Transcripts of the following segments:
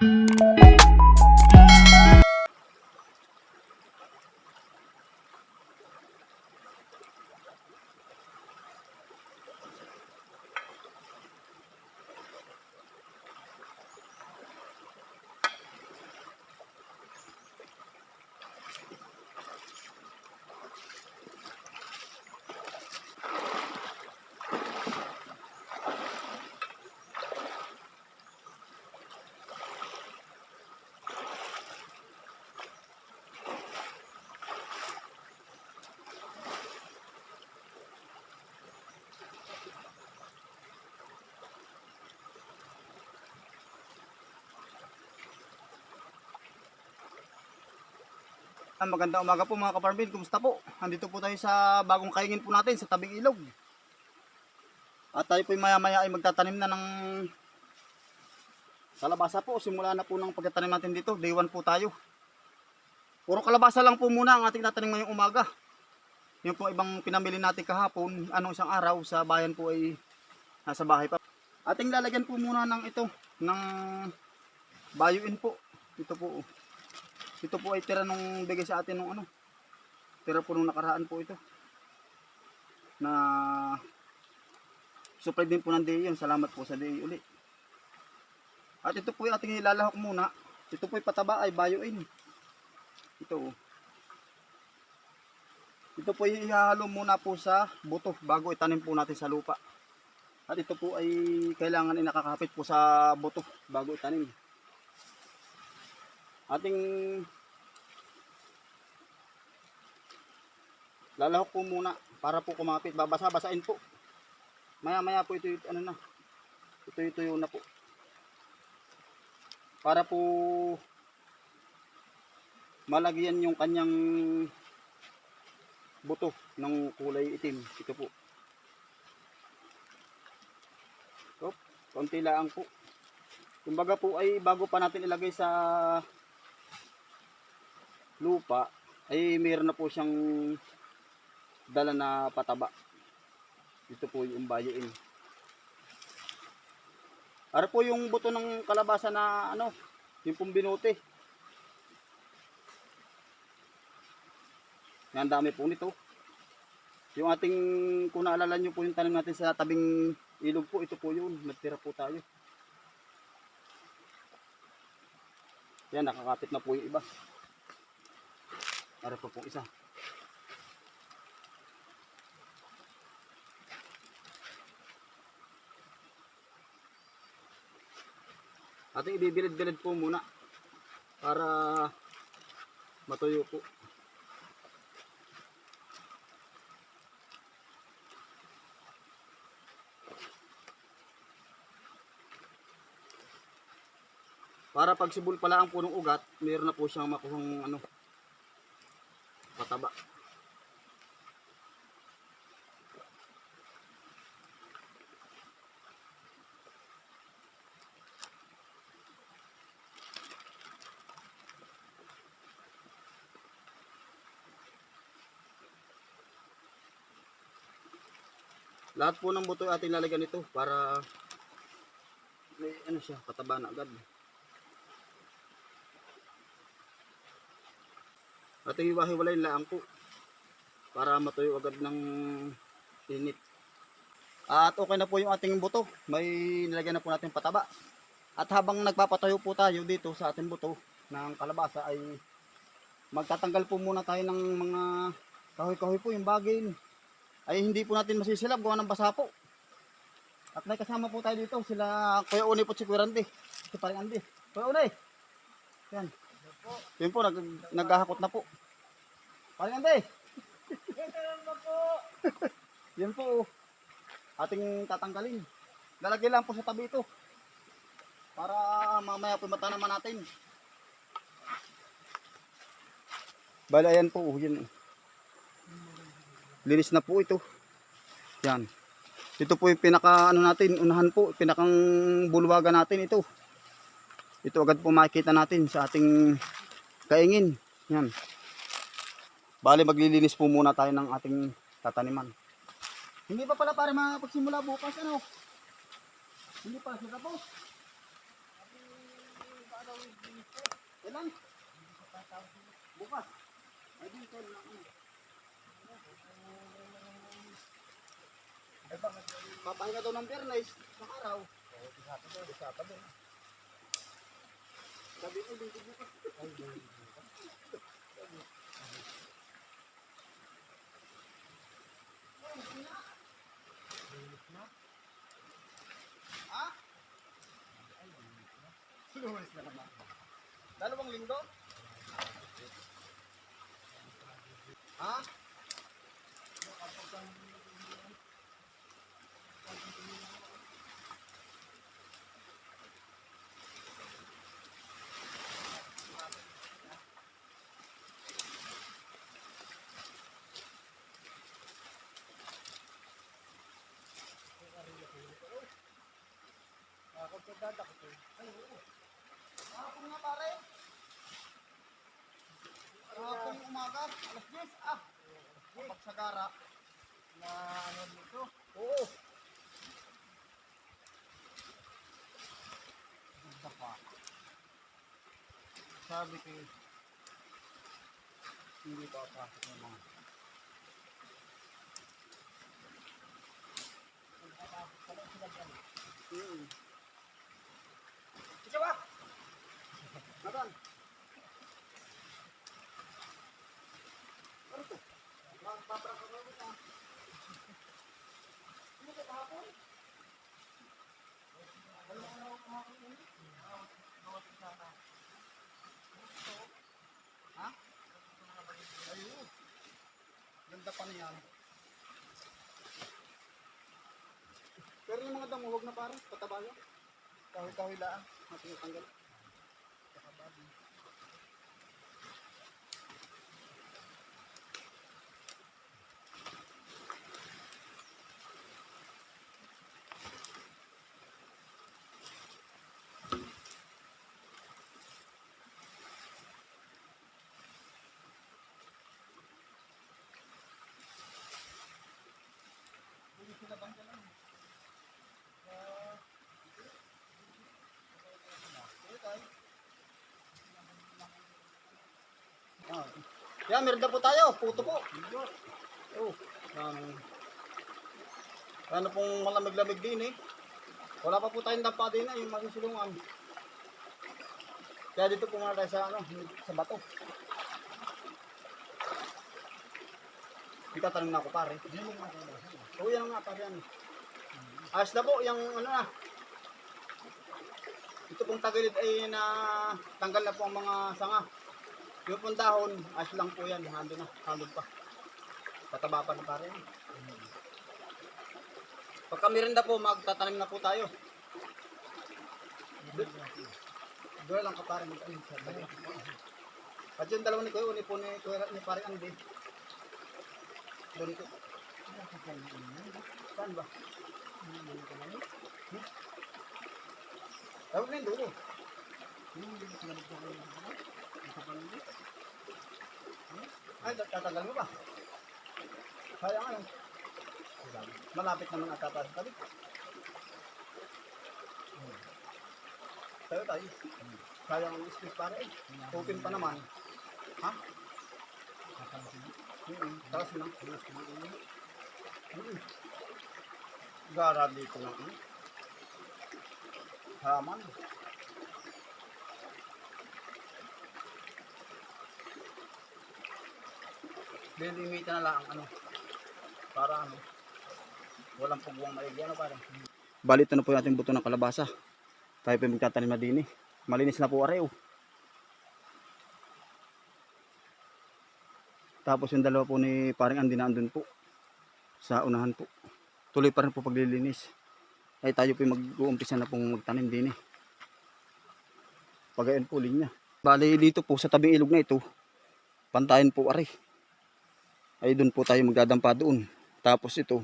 Música Ah, Magandang umaga po mga kaparmin. Kumusta po? Andito po tayo sa bagong kaingin po natin sa tabing ilog. At tayo po maya maya ay magtatanim na ng kalabasa po. Simula na po ng pagtatanim natin dito. Day 1 po tayo. Puro kalabasa lang po muna ang ating tatanim ngayong umaga. Yung po ibang pinamili natin kahapon, anong isang araw sa bayan po ay nasa bahay pa. Ating lalagyan po muna ng ito, ng bioin po. Ito po. oh. Ito po ay tira nung bigay sa atin nung ano. Tira po nung nakaraan po ito. Na supply din po ng DA yun. Salamat po sa DA uli. At ito po yung ating ilalahok muna. Ito po yung pataba ay bioin. Ito oh. Ito po yung ihahalo muna po sa buto bago itanim po natin sa lupa. At ito po ay kailangan ay nakakapit po sa buto bago itanim ating lalahok po muna para po kumapit. Babasa-basain po. Maya maya po ito ano na ito tuyo na po. Para po malagyan yung kanyang buto ng kulay itim. Ito po. Op, konti lang po. Kumbaga po ay bago pa natin ilagay sa lupa ay meron na po siyang dala na pataba. Ito po yung bayoin. Ara po yung buto ng kalabasa na ano, yung pong binuti. Yan dami po nito. Yung ating, kung naalala nyo po yung tanim natin sa tabing ilog po, ito po yun. Nagtira po tayo. Yan, nakakapit na po yung iba. Para po pong isa. Ating ibibilid-bilid po muna para matuyo po. Para pag sibol pala ang punong ugat, meron na po siyang makuhang ano, pataba. Lahat po ng buto ating lalagyan nito para may ano siya, pataba na agad. At hiwa-hiwalay lang po para matuyo agad ng init. At okay na po yung ating buto. May nilagyan na po natin pataba. At habang nagpapatayo po tayo dito sa ating buto ng kalabasa ay magtatanggal po muna tayo ng mga kahoy-kahoy po yung bagay ay hindi po natin masisilab gawa ng basa po. At may kasama po tayo dito sila Kuya Uni po si Kuya Randy. Si Paring Andy. Kuya Uni! Yan. Yun po, nag, naghahakot na po. Paring Andy! Yan po. oh. Ating tatanggalin. Lalagay lang po sa tabi ito. Para mamaya po matanaman natin. Bali, ayan po. oh, Yan. Linis na po ito. Yan. Ito po yung pinaka ano natin, unahan po, pinakang bulwagan natin ito. Ito agad po makikita natin sa ating kaingin. Yan. Bali maglilinis po muna tayo ng ating tataniman. Hindi pa pala para mapagsimula bukas ano? Hindi pa sila po. Kailan? Bukas. Ay, din tayo na ano. Ay, bakit? Papahinga daw ng Bernays sa araw. Sabi ko, lingkod bukas. Ha? Lumalis na naman. Dalawang linggo? Ha? Kahapon nga pare. Kahapon umaga, alas 10. Ah, pagsagara. Na ano dito? Oo. Ganda pa. Sabi ko, hindi pa pasok ng mga. Hmm. Naban? Ano Ganda pa niyan. Pero yung mga damo, huwag na pare, pataba yun. Kahoy-kahoy lang, natin tanggal. Ah. Yan, meron na po tayo. Puto po. Oh, um, ano pong malamig-lamig din eh. Wala pa po tayong dampa din eh, yung masusulungan. Kaya dito po muna tayo sa, ano, sa bato. Hindi tatanong na ako pare. Oo, yan nga pare. Yan. Ayos na po, yung ano na. Ito pong tagilid ay na tanggal na po ang mga sanga. Yung pong dahon, ayos lang po yan. Hando na, hando pa. Tataba pa na pare. Pagka merinda po, magtatanim na po tayo. Doon lang ka pare mag-anim sa tayo. At yung dalawa ni Kuya, uni po ni, Kuya, ni pare Andy. Doon ko. Saan ba? Tawag na yung dulo. Ay, tatagal mo ba? Kaya nga yun. Malapit naman ang tatas tabi. Tayo tayo. Kaya ang space para eh. Open pa naman. Ha? Mm Tapos na. Mm Gara dito na. Mm. Haman. Lilimita na lang ano. Para ano. Walang pagbuwang maigi ano parang. Bali ito na po natin buto ng kalabasa. Tayo yung magtatanim na din eh. Malinis na po areo. Tapos yung dalawa po ni parang Andy na andun po. Sa unahan po. Tuloy pa rin po paglilinis. Ay tayo po yung mag-uumpisa na pong magtanim din eh. Pagayon po linya. Bali dito po sa tabing ilog na ito. Pantayin po ari. Ay doon po tayo magdadampa doon. Tapos ito.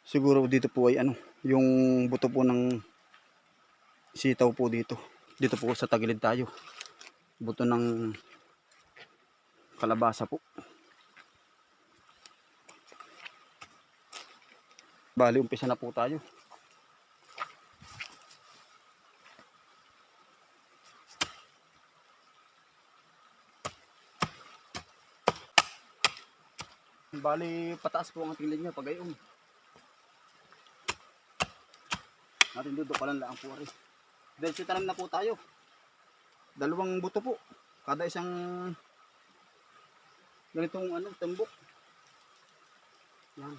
Siguro dito po ay ano. Yung buto po ng sitaw po dito. Dito po sa tagilid tayo. Buto ng kalabasa po. Bali, umpisa na po tayo. Bali, pataas po ang ating linya pag gayon. Natin doon palang laang po rin. Dahil sitanim na po tayo. Dalawang buto po. Kada isang ganitong ano, tembok. Yan.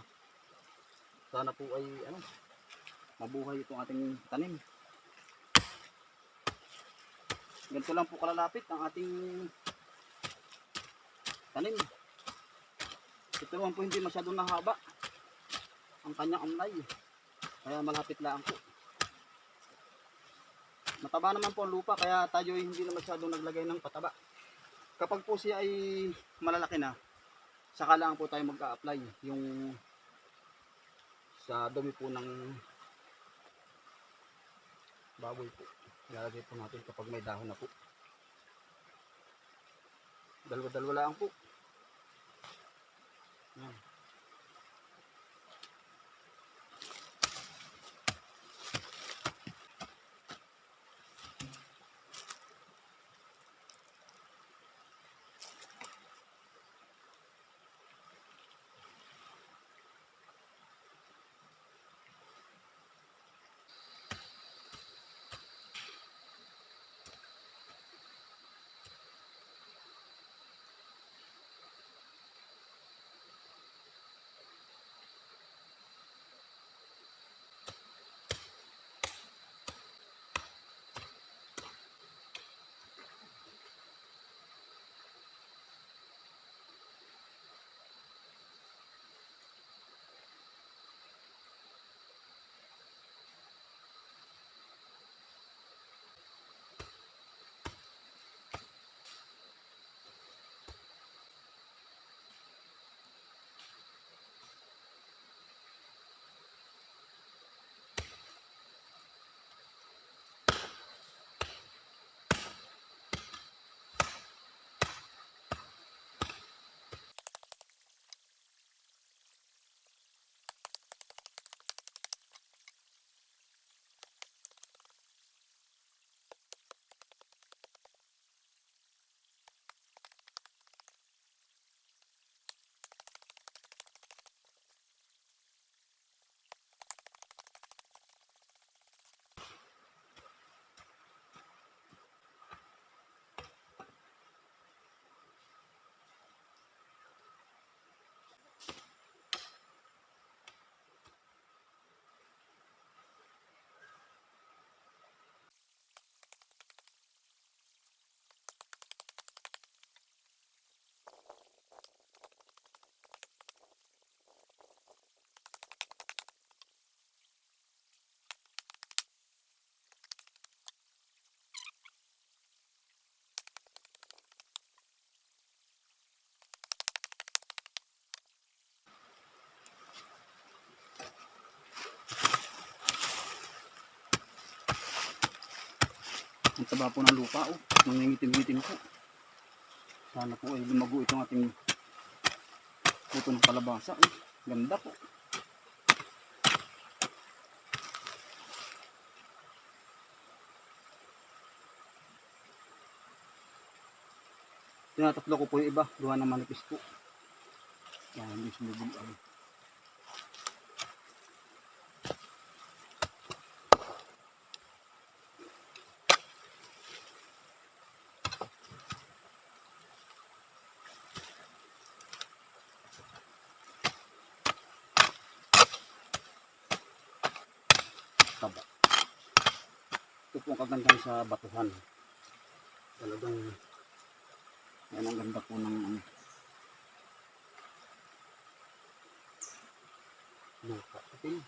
Sana po ay ano, mabuhay itong ating tanim. Ganito lang po kalalapit ang ating tanim. Ito naman po hindi masyadong nahaba ang kanyang amlay. Kaya malapit lang po. Mataba naman po ang lupa kaya tayo ay hindi na masyadong naglagay ng pataba. Kapag po siya ay malalaki na, saka lang po tayo mag-a-apply yung sa dumi po ng baboy po. Ilalagay po natin kapag may dahon na po. Dalawa-dalawa lang po. Yan. Ang taba po ng lupa, oh. Nangingitim-ngitim po. Sana po ay lumago itong ating puto ng kalabasa. Oh. Ganda po. Tinatatlo ko po yung iba. Gawa ng manipis po. Yan, hindi sumubog. Taba. Ito po ang kagandahan sa batuhan. Talagang yan ang ganda po ng ano. Lupa. Ating.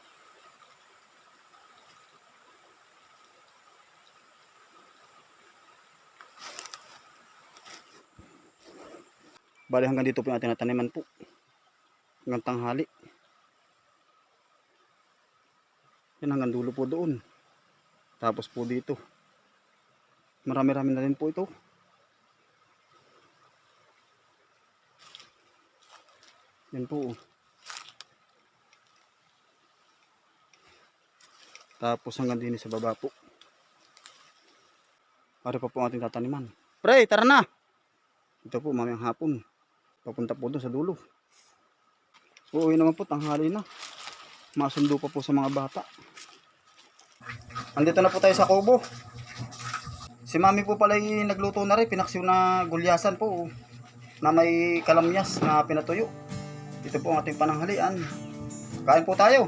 Bali hanggang dito po yung ating nataniman po. Hanggang tanghali. Yan hanggang dulo po doon. Tapos po dito. Marami-rami na rin po ito. Yan po. oh. Tapos hanggang din sa baba po. Para pa po ang ating tataniman. Pre, tara na! Ito po mamayang hapon. Papunta po doon sa dulo. Uuwi naman po, tanghali na. Masundo pa po sa mga bata. Andito na po tayo sa kubo. Si mami po pala yung nagluto na rin, pinaksiw na gulyasan po. Na may kalamyas na pinatuyo. Ito po ang ating pananghalian. Kain po tayo.